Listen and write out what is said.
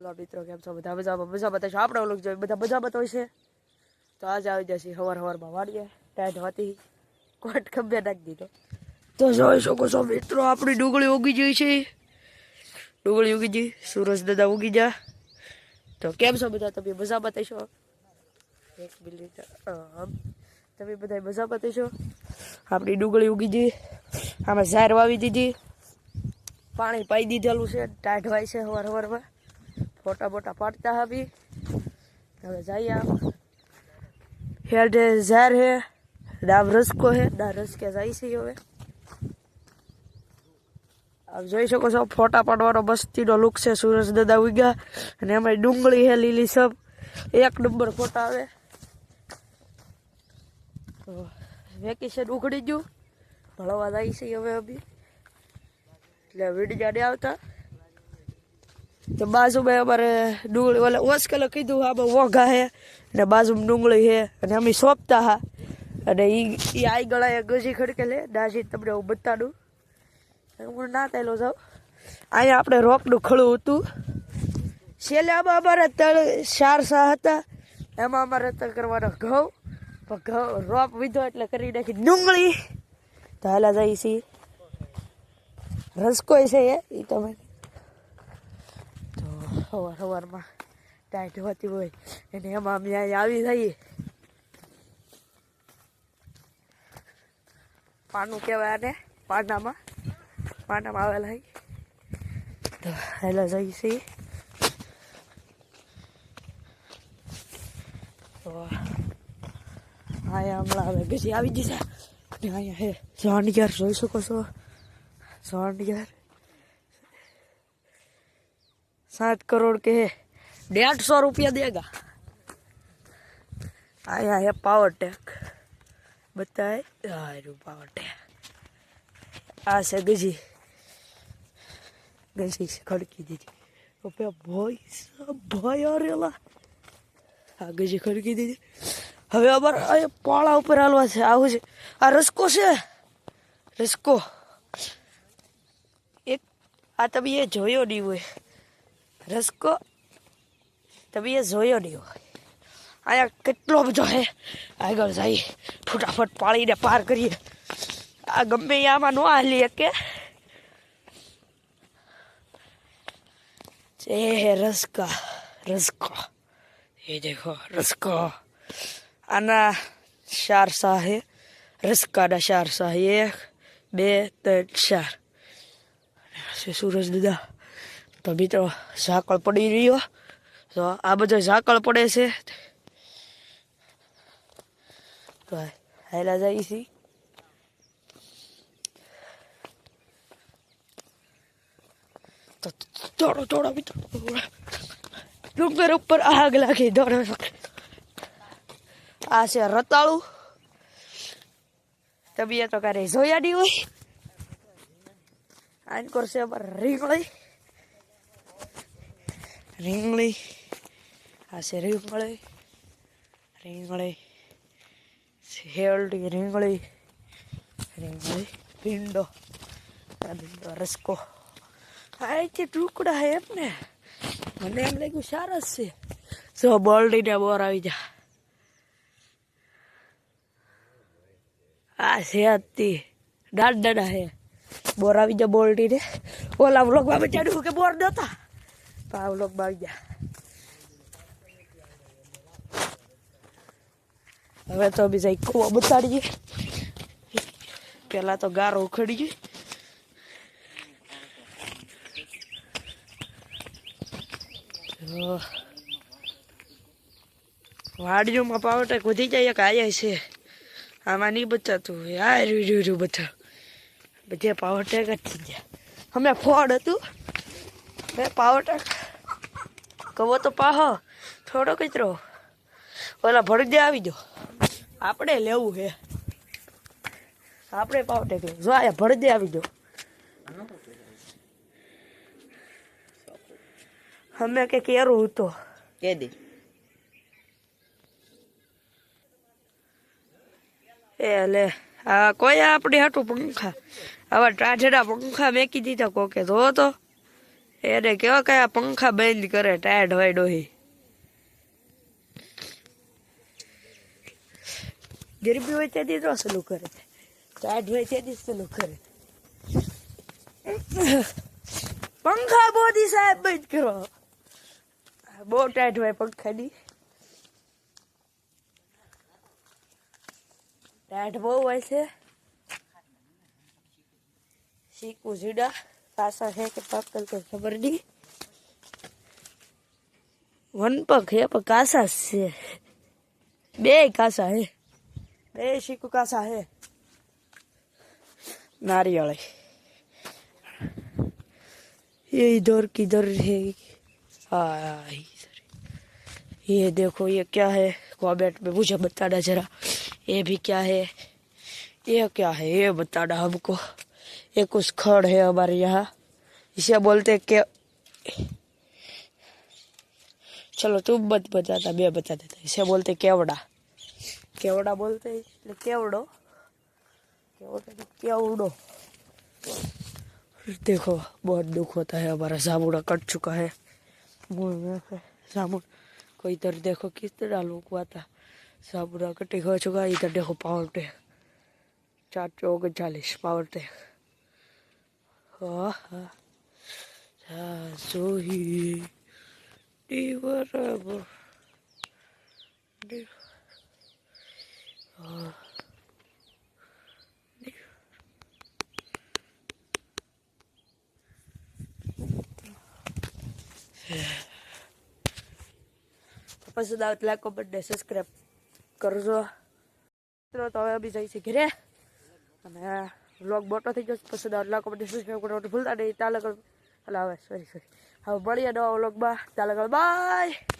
બોલો મિત્રો કેમ છો? બધા મજામાં? મજા છે. આપણે ઓલું જોઈએ. બધા મજા બતાવે છે તો આજે આવી જશે. હવાર હવારમાં વાડીએ. ટાઈટ હતી. કોટ ખંભે નાખી દીધો. તો જોઈ શકો છો મિત્રો, આપણી ડુંગળી ઉગી જઈ છે. ડુંગળી ઉગી જઈ સુરજ દાદા ઉગી જા તો કેમ છો બધા? તમે મજા બતાવશો એક મિનિટ. તમે બધા મજા બતાવશો આપણી ડુંગળી ઉગી જઈ આમાં ઝાર વાવી દીધી. પાણી પાઈ દીધેલું છે. ટાઢવાય છે હવાર હવારમાં. ફોટા બોટા પાડતા આવી હવે જઈએ આમ. હેડ ઝાર હે ડાબ રસકો હે, ડા રસકે જાય છે હવે. આપ જોઈ શકો છો, ફોટા પાડવાનો મસ્તીનો લુક છે, સુરજ દાદા ઉગ્યા. અને એમાં ડુંગળી હે, લીલી સબ. એક નંબર ફોટા આવે. તો વેકેશન ઉખડી ગયું. ભણવા જાય છે હવે અભી. એટલે વીડ જાડે આવતા. તો બાજુમાં અમારે ડુંગળી ઓલે ઓસકેલો કીધું આમાં વોઘા હે. અને બાજુમાં ડુંગળી હે. અને અમે સોંપતા હા. અને એ એ આઈ ગળાએ ગજી ખડકે લે. દાજી તમને હું બતાડું. હું ના થયેલો જાઉં. અહીંયા આપણે રોકડું ખળું હતું. છેલ્લે આમાં અમારે તળ ચાર સા હતા. એમાં અમારે તળ કરવાનો ઘઉં. પણ ઘઉં રોપ વિધો એટલે કરી નાખી ડુંગળી. તો હાલા જઈ છીએ રસકોય છે એ. તમે સવાર સવારમાં ટાઈટ હોતી હોય અને એમાં અમે અહીંયા આવી જઈએ. પાનું કહેવાય આને, પાનામાં. પાનામાં આવેલા હોય તો હેલા જઈ છીએ. તો અહીંયા હમણાં હવે પછી આવી જશે અને અહીંયા હે. સોનગર જોઈ શકો છો. સોનગર सात करोड़ के है डेढ़ सौ रुपया देगा आया है पावर टेक बताए यार पावर टेक आ से गजी गजी से खड़की दीदी रुपया भाई सब भाई आ रेला આ ગજી ખડકી દીધી હવે અમારે અહીંયા પાળા ઉપર હાલવા છે આવું છે આ રસકો છે રસકો એક આ તમે એ જોયો નહીં હોય રસકો તમે એ જોયો નહીં હોય અહીંયા કેટલો બધો હે આગળ જઈએ ફટાફટ પાળીને પાર કરીએ આ ગમે એ આમાં ન હાલીએ કે ये है रसका रसको ये देखो रसको आना चार सा है रसका ना चार सा है एक બે ત્રણ ચાર છે સૂરજ દાદા તો મિત્રો, ઝાકળ પડી રહ્યો તો આ બધો ઝાકળ પડે છે. તો હાયલા જાય છે. તો દોડો દોડો મિત્રો. ડુંગર ઉપર આગ લાગી, દોડો. આ છે રતાળું. તબિયત ક્યારે જોયા નહીં હોય. આન કરશે અમારે રીંગણી રીંગણી આ છે રીંગળી રીંગળી શેરડી રીંગળી રીંગળી ભીંડો આ ભીંડો રસકો આ જે ટુકડા હે એમ ને મને એમ લાગ્યું સારા છે જો બોલડીને બોર આવી જા આ છે હતી ડાડ દાડા હે બોર આવી જા બોલડીને ઓલા વ્લોગમાં બચાડ્યું કે બોર નતા આ વ્લોગમાં આવી હવે તો બીજા એક કૂવો બતાડીએ પેલા તો ગારો ઉખડીએ વાડીઓમાં પાવર વધી જાય એક આયા છે આમાં નહીં બચાતું યાર રૂ રૂ બધા બધે પાવર ટેક જ થઈ ગયા અમે ફોડ હતું મેં પાવર ટેક. કહો તો પાહો થોડો કચરો ઓલા ભરી આવી જો આપણે લેવું હે. આપણે પાવર ટેક જો આ ભરી આવી દો અમે કે કેરું હતો. કે દે. એ લે આ કોઈ આપણી હાટું પંખા. આવા ટાઢેડા પંખા મેકી દીધા કોકે. જો તો. એને કેવા કયા પંખા બંધ કરે, ટાયર્ડ હોય ડોહી. ગરબી હોય તેથી તો સલું કરે. ટાયર્ડ હોય તેથી સલું કરે. પંખા બોધી સાહેબ બંધ કરો. બહુ ટાઈટ હોય પંખાની ટાઈટ બહુ હોય છે. શીખવું જીડા પાસા છે કે પાકલ કે ખબર નહીં વન પગ હે પણ કાસા જ છે બે કાસા હે બે શીખું કાસા હે नारियल ये इधर किधर है हाँ इधर ये देखो ये क्या है कॉमेंट में मुझे बताना जरा ये भी क्या है ये क्या है ये बताना हमको ये कुछ खड़ है हमारे यहाँ इसे बोलते हैं कि चलो तुम मत बताता मैं बता देता इसे बोलते केवड़ा केवड़ा बोलते हैं એટલે કેવડો केवड़ा केवड़ो देखो बहुत दुख होता है हमारा जामुना कट चुका है मुंह में से जामुन को इधर देखो किस तरह लोग हुआ था जामुना कटे हो चुका है इधर देखो पावर टेक चार चौक चालीस पावर टेक હા હા. જોઈ ડી બરાબર ડી હા પછી દાવત લાખો બર્થડે સબસ્ક્રાઈબ કરજો. મિત્રો, તો હવે બી જઈ છે અને વ્લોગ મોટો થઈ ગયો પસંદ આવે કમેન્ટ ને સબસ્ક્રાઈબ કરવાનું ભૂલતા નહીં. તાલગળ કર હવે સોરી સોરી હવે મળીએ નવા વ્લોગમાં તાલગળ બાય